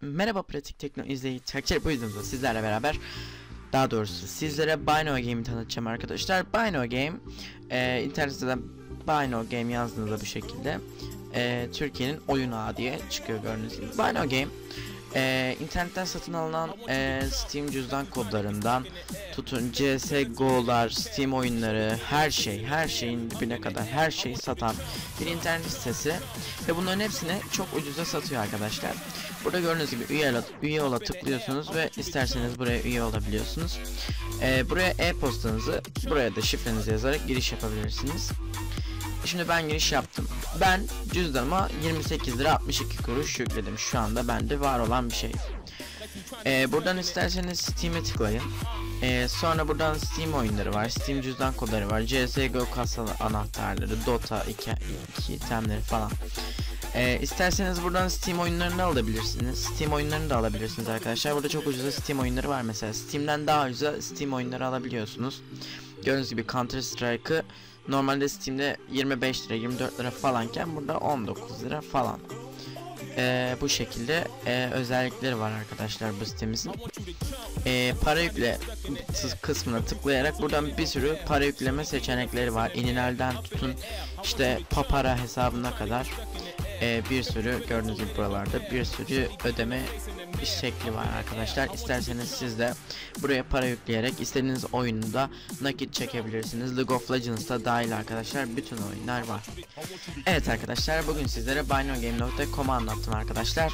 Merhaba Pratik Tekno izleyiciler bu videomuzda sizlerle beraber daha doğrusu sizlere Bino Game'i tanıtacağım arkadaşlar. Bino Game e, internet siteden Bino Game yazdığınızda bu şekilde e, Türkiye'nin oyun ağı diye çıkıyor gördüğünüz gibi. Bino Game e, internetten satın alınan e, Steam cüzdan kodlarından tutun CSGO'lar, Steam oyunları, her şey, her şeyin dibine kadar her şeyi satan bir internet sitesi ve bunların hepsini çok ucuza satıyor arkadaşlar. Burada gördüğünüz gibi üye, üye ola tıklıyorsunuz ve isterseniz buraya üye olabiliyorsunuz. Ee, buraya e-postanızı, buraya da şifrenizi yazarak giriş yapabilirsiniz. Şimdi ben giriş yaptım. Ben cüzdanıma 28 lira 62 kuruş yükledim. Şu anda bende var olan bir şey. Ee, buradan isterseniz Steam'e tıklayın. Ee, sonra buradan Steam oyunları var. Steam cüzdan kodları var. CSGO kasa anahtarları, Dota 2, 2 itemleri falan. Ee, isterseniz buradan Steam oyunlarını alabilirsiniz. Steam oyunlarını da alabilirsiniz arkadaşlar. Burada çok ucuza Steam oyunları var mesela. Steam'den daha ucuza Steam oyunları alabiliyorsunuz. Gördüğünüz gibi Counter Strike'ı normalde Steam'de 25 lira 24 lira falanken burada 19 lira falan. Ee, bu şekilde e, özellikleri var arkadaşlar bu sitemizin. Ee, para yükle kısmına tıklayarak buradan bir sürü para yükleme seçenekleri var. İninelden tutun işte papara hesabına kadar e, bir sürü gördüğünüz gibi buralarda bir sürü ödeme şekli var arkadaşlar. İsterseniz siz de buraya para yükleyerek istediğiniz oyunu da nakit çekebilirsiniz. League of Legends'ta dahil arkadaşlar bütün oyunlar var. Evet arkadaşlar bugün sizlere binogame.com'u anlattım arkadaşlar.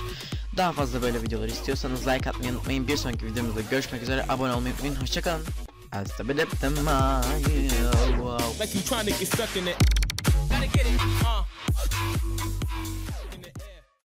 Daha fazla böyle videolar istiyorsanız like atmayı unutmayın. Bir sonraki videomuzda görüşmek üzere. Abone olmayı unutmayın. Hoşçakalın. Like you trying to get stuck in it.